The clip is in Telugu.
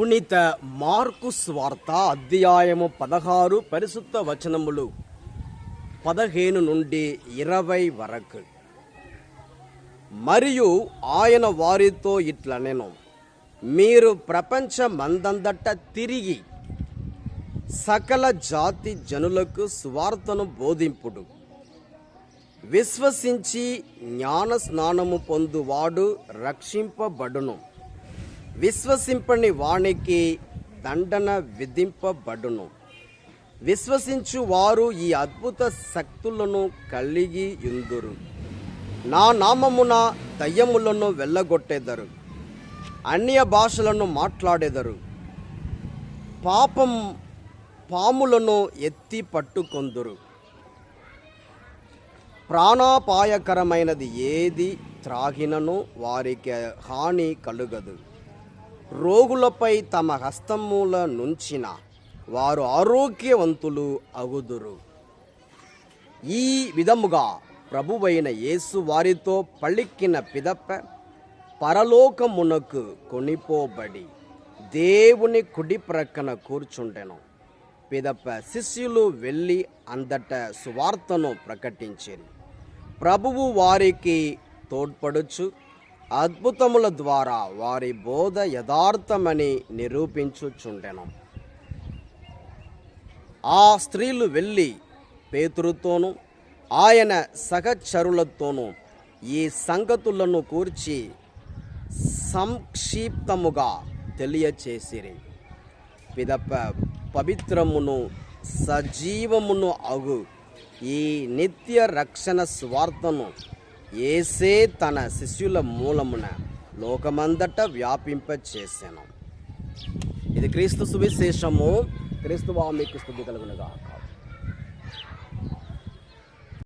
పునీత మార్కు స్వార్త అధ్యాయము పదహారు పరిశుద్ధ వచనములు పదహేను నుండి ఇరవై వరకు. మరియు ఆయన వారితో ఇట్లనెను మీరు ప్రపంచమందందట తిరిగి సకల జాతి జనులకు స్వార్థను బోధింపుడు. విశ్వసించి జ్ఞాన స్నానము పొందువాడు రక్షింపబడును. విశ్వసింపని వానికి దండన విధింపబడును. విశ్వసించు వారు ఈ అద్భుత శక్తులను కలిగి యుందురు. నా నామమున దయ్యములను వెళ్ళగొట్టేదరు. అన్య భాషలను మాట్లాడేదరు. పాపం పాములను ఎత్తి పట్టుకొందురు. ప్రాణాపాయకరమైనది ఏది త్రాగినను వారికి హాని కలుగదు. రోగులపై తమ హస్తముల నుంచిన వారు ఆరోగ్యవంతులు అగుదురు. ఈ విధముగా ప్రభువైన యేసు వారితో పలికిన పిదప పరలోకమునకు కొనిపోబడి దేవుని కుడి ప్రక్కన కూర్చుండెను. పిదప శిష్యులు వెళ్ళి అందట సువార్తను ప్రకటించారు. ప్రభువు వారికి తోడ్పడుచు అద్భుతముల ద్వారా వారి బోధ యథార్థమని నిరూపించుచుండెను. ఆ స్త్రీలు వెళ్ళి పేతురుతోనూ ఆయన సహచరులతోనూ ఈ సంగతులను కూర్చి సంక్షిప్తముగా తెలియచేసిరి. పిదప పవిత్రమును సజీవమును అగు ఈ నిత్య రక్షణ స్వార్థను ఏసే తన శిష్యుల మూలమున లోకమందట వ్యాపింపచేసాను. ఇది క్రీస్తు సువిశేషము. క్రీస్తు వామికి స్థుతి కలుగునుగా